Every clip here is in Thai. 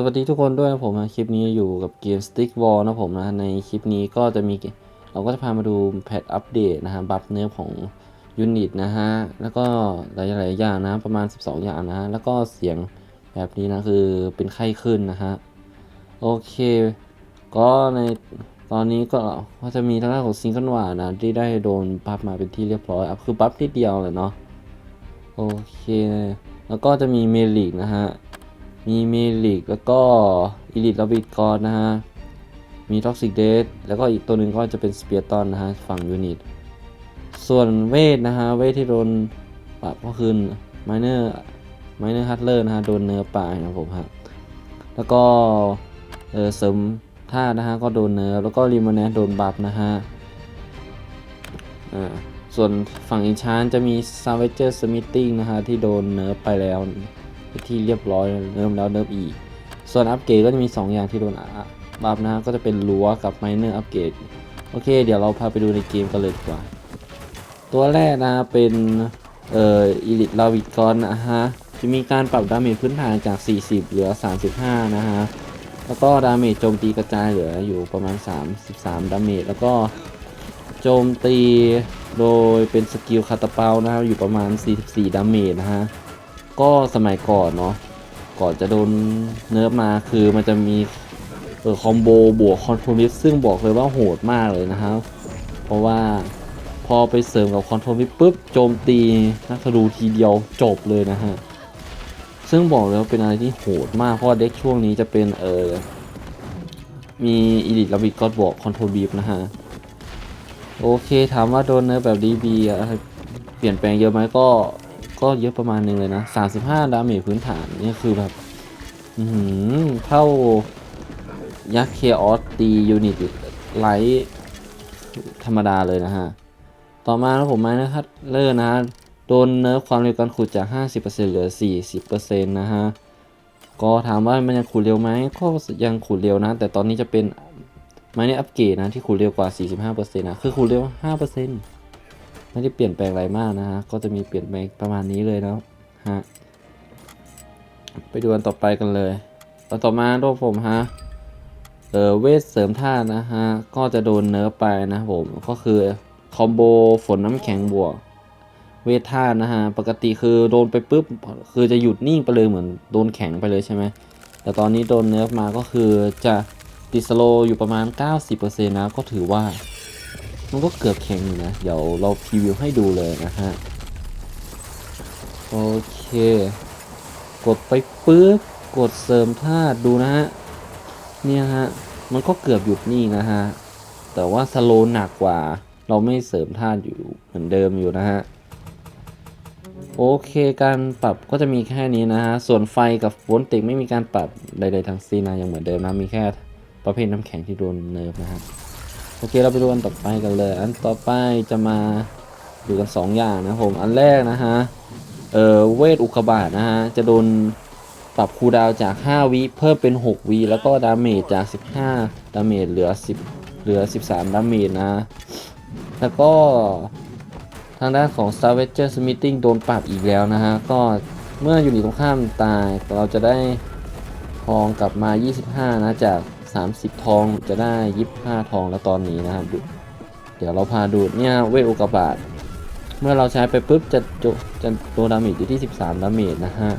สวัสดีทุกคนด้วยนะผมนะคลิปนี้อยู่กับเกม Stick Wall นะผมนะ ในคลิปนี้ก็จะมีเราก็จะพามาดูแพทอัปเดตนะฮะ บัฟเนื้อของยูนิตนะฮะ แล้วก็หลายๆอย่างนะ ประมาณ 12 อย่างนะ แล้วก็เสียงแบบนี้นะคือเป็นไข้ขึ้นนะฮะ โอเค ก็ในตอนนี้ก็ก็จะมีทางด้านของซิงเกิลวานะ ที่ได้โดนบัฟมาเป็นที่เรียบร้อยคือบัฟนิดเดียวเลยเนาะโอเค แล้วก็จะมีเมลิกนะฮะ มีเมลิกแล้วก็อีลิทลาบิดกอนนะฮะ มีท็อกซิกเดทแล้วก็อีกตัวหนึ่งก็จะเป็นสเปียร์ตอนนะฮะ ฝั่งยูนิต ส่วนเวทนะฮะ เวทที่โดนปรับก็คือไมเนอร์ไมเนอร์ฮัตเลอร์นะฮะ โดนเนื้อป่ายนะผมฮะ แล้วก็เออเสริมท่านะฮะ ก็โดนเนื้อแล้วก็ริมอนแนโดนบัฟนะฮะอ่าส่วนฝั่งอินชานจะมี s a v a g e r Smithing นะฮะ ที่โดนเนิร์ฟไปแล้ว ที่เรียบร้อยเนิร์ฟแล้วเนิร์ฟอีก ส่วนอัปเกรดก็จะมี 2 อย่างที่โดนอะบัฟนะฮะก็จะเป็นรั้วกับไมเนอร์อัปเกรดโอเค เดี๋ยวเราพาไปดูในเกมกันเลยดีกว่า ตัวแรกนะเป็นเอ่ออีลิทลาวิกอนนะฮะจะมีการปรับดาเมจพื้นฐานจาก 40 เหลือ 35 นะฮะ แล้วก็ดาเมจโจมตีกระจายเหลืออยู่ประมาณ 33 ดาเมจ แล้วก็โจมตีโดยเป็นสกิลคาตาเปานะครับอยู่ประมาณ 44 ดาเมจนะฮะ ก็สมัยก่อนเนาะก่อนจะโดนเนิร์ฟมาคือมันจะมีเออคอมโบบวกคอนโทรมิสซึ่งบอกเลยว่าโหดมากเลยนะครับ เพราะว่าพอไปเสริมกับคอนโทรมิสปุ๊บโจมตีนักธนูทีเดียวจบเลยนะฮะซึ่งบอกเลยว่าเป็นอะไรที่โหดมากเพราะเด็กช่วงนี้จะเป็นเออมีอีลิทลาบิกก็บวกคอนโทรบีฟนะฮะโอเคถามว่าโดนเนื้อแบบดีบีเปลี่ยนแปลงเยอะไหมก็ ก็เยอะประมาณนึงเลยนะ 35 ดาเมจพื้นฐานนี่คือแบบอือหือเท่ายักษ์เคออสตียูนิตไลท์ธรรมดาเลยนะฮะ ต่อมานะผมม้นะครับเลอร์นะโดนเนิร์ฟความเร็วการขุดจาก 50%เหลือ 40%นะฮะ ก็ถามว่ามันยังขุดเร็วไหมก็ยังขุดเร็วนะ แต่ตอนนี้จะเป็นไม้นี่อัปเกรดนะที่คูณเร็วกว่า 45%นะคือคูณเร็ว 5% ไม่ได้เปลี่ยนแปลงอะไรมากนะฮะ ก็จะมีเปลี่ยนแปลงประมาณนี้เลยนะฮะ ไปดูอันต่อไปกันเลยอันต่อมาโดผมฮะ เออเวทเสริมธาตุนะฮะ ก็จะโดนเนิร์ฟไปนะผม ก็คือคอมโบฝนน้ำแข็งบวกเวทธาตุนะฮะ ปกติคือโดนไปปุ๊บ คือจะหยุดนิ่งไปเลยเหมือนโดนแข็งไปเลยใช่ไหม แต่ตอนนี้โดนเนิร์ฟมาก็คือจะติดสโลอยู่ประมาณ 90%นะ ก็ถือว่า มันก็เกือบแข็งอยู่นะ เดี๋ยวเราพรีวิวให้ดูเลยนะฮะ โอเค กดไปปุ๊บ กดเสริมธาตุดูนะฮะ เนี่ยฮะ มันก็เกือบหยุดนิ่นะฮะ แต่ว่าสโลหนักกว่า เราไม่เสริมธาตุอยู่เหมือนเดิมอยู่นะฮะ โอเค การปรับก็จะมีแค่นี้นะฮะ ส่วนไฟกับโวลติกไม่มีการปรับใดๆทั้งสิ้นนะ ยังเหมือนเดิมนะ มีแค่ประเภทน้ำแข็งที่โดนเนิร์ฟนะครับ โอเคเราไปดูอันต่อไปกันเลย อันต่อไปจะมาดูกัน 2 อย่างนะผม อันแรกนะฮะ เออเวทอุกบาตนะฮะ จะโดนปรับคูดาวจาก 5 วิเพิ่มเป็น 6 วิแล้วก็ดาเมจจาก 15 ดาเมจเหลือ 10 เหลือ 13 ดาเมจนะ แล้วก็ทางด้านของ s t a r v a g e r Smithing โดนปรับอีกแล้วนะฮะ ก็เมื่ออยู่ในตรงข้ามตาย เราจะได้ทองกลับมา 25 นะจาก 30 ทองจะได้ 25 ทองแล้วตอนนี้นะครับดูเดี๋ยวเราพาดูเนี่ยเวทอุกาบาตเมื่อเราใช้ไปปุ๊บจะจะจะตัวดาเมจอยู่ที่ 13 ดาเมจนะฮะ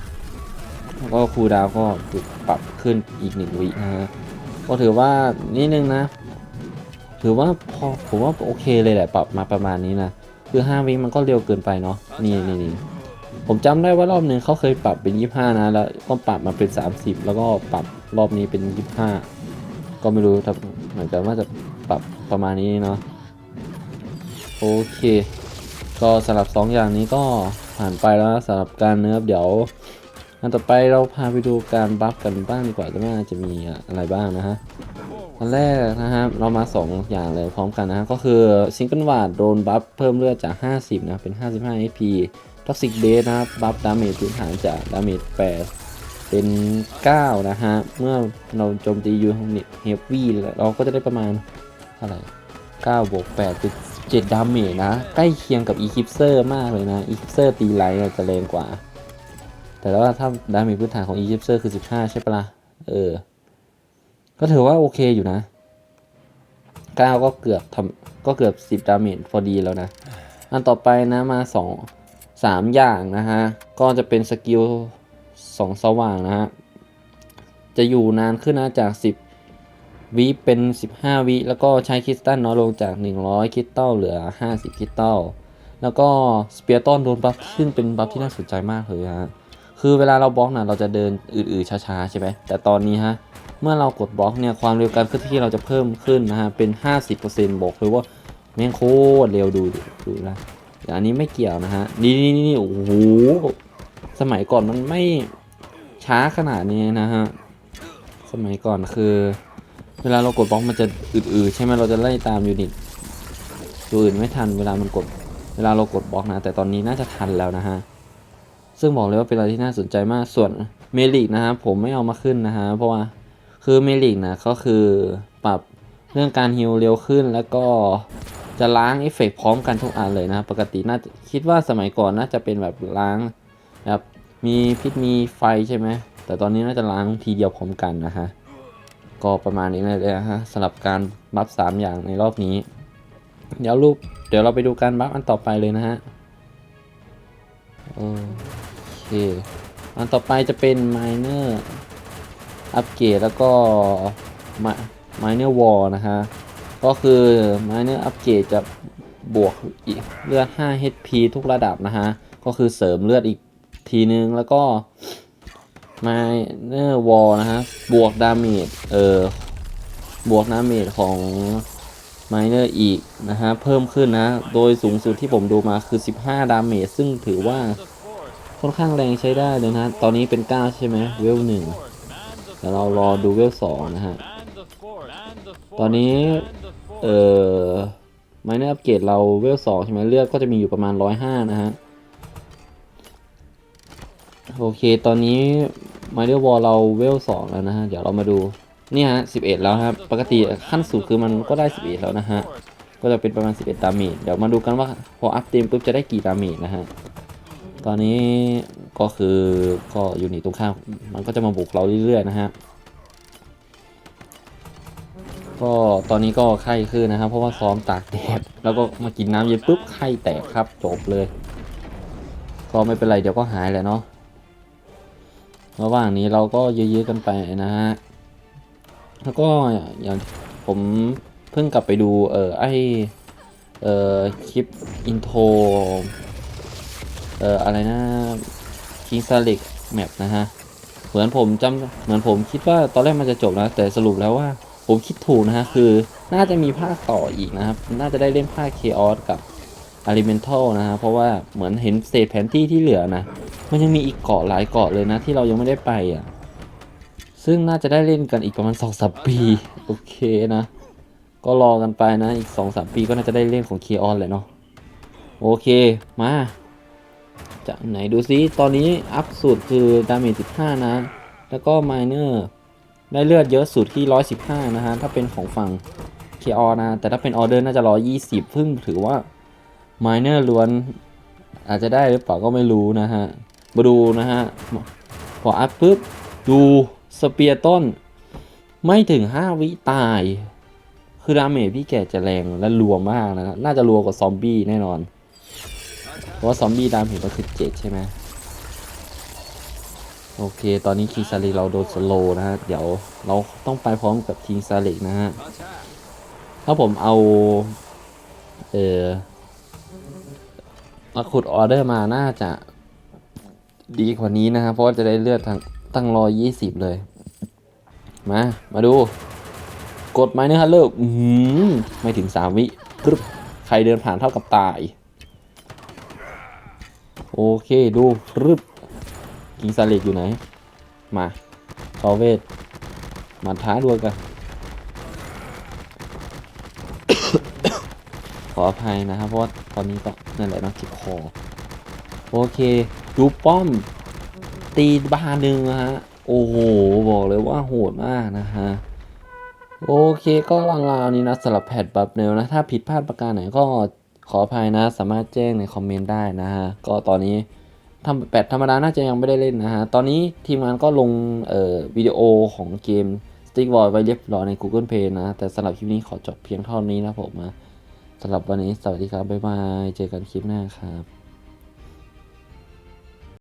แล้วก็คูลดาวก็ถูกปรับขึ้นอีก1วินะฮะก็ถือว่านิดนึงนะ ถือว่าพอผมว่าโอเคเลยแหละปรับมาประมาณนี้นะ คือ 5 วิมันก็เร็วเกินไปเนาะนี่นี่นี่ผมจำได้ว่ารอบหนึ่งเขาเคยปรับเป็น 25 นะ แล้วก็ปรับมาเป็น 30 แล้วก็ปรับรอบนี้เป็น 25 ก็ไม่รู้ถ้าเหมือนกันว่าจะปรับประมาณนี้เนาะโอเค ก็สำหรับ 2 อย่างนี้ก็ผ่านไปแล้วสำหรับการเนิร์ฟเดี๋ยวอันต่อไปเราพาไปดูการบัฟกันบ้างดีกว่าว่าจะมีอะไรบ้างนะฮะอันแรกนะครับเรามา 2 อย่างเลยพร้อมกันนะฮะก็คือซิงเกิลวาดโดนบัฟเพิ่มเลือดจาก 50 นะ เป็น 55 HP ท็อกซิกเดสนะครับ บัฟดาเมจพื้นฐานจากดาเมจ8 เป็น 9 นะฮะ เมื่อเราโจมตียูนิตเฮฟวี่เราก็จะได้ประมาณเท่าไหร่9บวก8เป็น7ดาเมจนะ ใกล้เคียงกับอีคิปเซอร์มากเลยนะอีคิปเซอร์ตีไลท์จะแรงกว่า แต่ว่าถ้าดาเมจพื้นฐานของอีคิปเซอร์คือ 15 ใช่ปะล่ะเออ ก็ถือว่าโอเคอยู่นะเก้าก็เกือบทำก็เกือบสิบดาเมจพอดีแล้วนะ อันต่อไปนะมาสองสามอย่างนะฮะ ก็จะเป็นสกิล สองสว่างนะฮะ จะอยู่นานขึ้นนะจาก 10 วิเป็น 15 วิ แล้วก็ใช้คริสตัลน้อยลงจาก 100 คริสตัลเหลือ 50 คริสตัล แล้วก็สเปียร์ต้นโดนบัฟซึ่งเป็นบัฟที่น่าสนใจมากเลยฮะ คือเวลาเราบล็อกนะเราจะเดินอืดๆช้าๆใช่ไหม แต่ตอนนี้ฮะ เมื่อเรากดบล็อกเนี่ยความเร็วการเคลื่อนที่เราจะเพิ่มขึ้นนะฮะ เป็น 50%บอกเลยว่าแม่งโคตรเร็วดูดิดูนะแต่อันนี้ไม่เกี่ยวนะฮะ นี่นี่นี่โอ้โห สมัยก่อนมันไม่ช้าขนาดนี้นะฮะ สมัยก่อนคือ เวลาเรากดบล็อกมันจะอืดๆใช่ไหมเราจะไล่ตามยูนิตตัวอื่นไม่ทันเวลามันกดเวลาเรากดบล็อกนะ แต่ตอนนี้น่าจะทันแล้วนะฮะ ซึ่งบอกเลยว่าเป็นอะไรที่น่าสนใจมากส่วนเมลิกนะฮะผมไม่เอามาขึ้นนะฮะเพราะว่าคือเมลิกนะก็คือปรับเรื่องการฮิลเร็วขึ้นแล้วก็จะล้างเอฟเฟกต์พร้อมกันทุกอันเลยนะ ปกติน่าคิดว่าสมัยก่อนน่าจะเป็นแบบล้างแบบ มีพิษมีไฟใช่ไหม แต่ตอนนี้น่าจะล้างทีเดียวพร้อมกันนะฮะ ก็ประมาณนี้เลยนะฮะสำหรับการบัฟสามอย่างในรอบนี้ เดี๋ยวรูป เดี๋ยวเราไปดูการบัฟอันต่อไปเลยนะฮะ โอเค อันต่อไปจะเป็น minor อัปเกรดแล้วก็ mi- minor wall นะฮะ ก็คือ minor อัปเกรดจะบวกอีกเลือด 5 HP ทุกระดับนะฮะ ก็คือเสริมเลือดอีก ทีนึงแล้วก็ minor wall นะฮะบวกดาเมจเออบวกดาเมจของ minor อีกนะฮะเพิ่มขึ้นนะ โดยสูงสุดที่ผมดูมาคือ 15 ดาเมจซึ่งถือว่าค่อนข้างแรงใช้ได้เลยนะ ตอนนี้เป็น 9 ใช่ไหมเวลหนึ่งเดี๋ยวเรารอดูเวลสองนะฮะ ตอนนี้ เอ่อ minor อัปเกรดเราเวลสองใช่ไหมเลือดก็จะมีอยู่ประมาณ 105 นะฮะ โอเค ตอนนี้ minor wall เราเวลสองแล้วนะฮะ เดี๋ยวเรามาดู นี่ฮะ11แล้วครับ ปกติขั้นสูงคือมันก็ได้11แล้วนะฮะ ก็จะเป็นประมาณ11ดาเมจ เดี๋ยวมาดูกันว่าพออัพเต็มปุ๊บจะได้กี่ดาเมจนะฮะ ตอนนี้ก็คือก็อยู่นี่ตรงข้ามมันก็จะมาบุกเราเรื่อยๆนะฮะ ก็ตอนนี้ก็ไข้ขึ้นนะครับ เพราะว่าซ้อมตากแดด แล้วก็มากินน้ำเย็นปุ๊บไข้แตกครับจบเลย ก็ไม่เป็นไรเดี๋ยวก็หายแหละเนาะ ระหว่างนี้เราก็เยื้อๆกันไปนะฮะ แล้วก็อย่างผมเพิ่งกลับไปดูเออไอเออคลิปอินโทรเอออะไรนะ King s a l e c Map นะฮะ เหมือนผมจำเหมือนผมคิดว่าตอนแรกมันจะจบนะ แต่สรุปแล้วว่าผมคิดถูกนะฮะ คือน่าจะมีภาคต่ออีกนะครับ น่าจะได้เล่นภาค Chaos กับ Elemental นะฮะ เพราะว่าเหมือนเห็นเศษแผนที่ที่เหลือนะ มันยังมีอีกเกาะหลายเกาะเลยนะที่เรายังไม่ได้ไปอะ ซึ่งน่าจะได้เล่นกันอีกประมาณสองสามปี โอเคนะ ก็รอกันไปนะอีกสองสามปีก็น่าจะได้เล่นของเคออนเลยเนาะ โอเค มาจากไหนดูซิ ตอนนี้อัพสุดคือดาเมจ15 นะ แล้วก็ไมเนอร์ได้เลือดเยอะสุดที่ 115 นะฮะ ถ้าเป็นของฝั่งเคออนะ แต่ถ้าเป็นออเดอร์น่าจะ 120พึ่งถือว่าไมเนอร์ล้วนอาจจะได้หรือเปล่าก็ไม่รู้นะฮะ มาดูนะฮะ พออัพปุ๊บ ดูสเปียร์ต้น ไม่ถึง 5 วิตาย คือดาเมจพี่แกจะแรงและรัวมากนะ น่าจะรัวกว่าซอมบี้แน่นอน เพราะว่าซอมบี้ดาเมจมันคือเจ็ดใช่ไหมโอเค ตอนนี้คิงซาลิเราโดนสโลนะฮะ เดี๋ยวเราต้องไปพร้อมกับคิงซาลินะฮะ ถ้าผมเอา เออมาขุดออเดอร์มาน่าจะ ดีกว่านี้นะครับ เพราะจะได้เลือดทั้งตั้งร้อยยี่สิบเลย มา มาดู กดไม้เนื้อฮัลเลไม่ถึงสามวิรึบใครเดินผ่านเท่ากับตาย โอเคดูรึบกิงซาเล็กอยู่ไหน มาซอเวตมาท้าดวลกัน ขออภัยนะครับ เพราะตอนนี้ก็นั่นแหละนะจิบคอ โอเค ดูป้อม ตีบาหนึ่งนะฮะ โอ้โห บอกเลยว่าโหดมากนะฮะ โอเคก็ราวๆนี้นะสำหรับแพทบัฟเนลนะ ถ้าผิดพลาดประการไหนก็ขออภัยนะ สามารถแจ้งในคอมเมนต์ได้นะฮะ ก็ตอนนี้ทำแปดธรรมดาน่าจะยังไม่ได้เล่นนะฮะ ตอนนี้ทีมงานก็ลงเอ่อวิดีโอของเกม Stick Boy ไว้เรียบร้อยใน Google Play นะ แต่สำหรับคลิปนี้ขอจบเพียงเท่านี้นะผมนะสำหรับวันนี้สวัสดีครับ บ๊ายบาย เจอกันคลิปหน้าครับ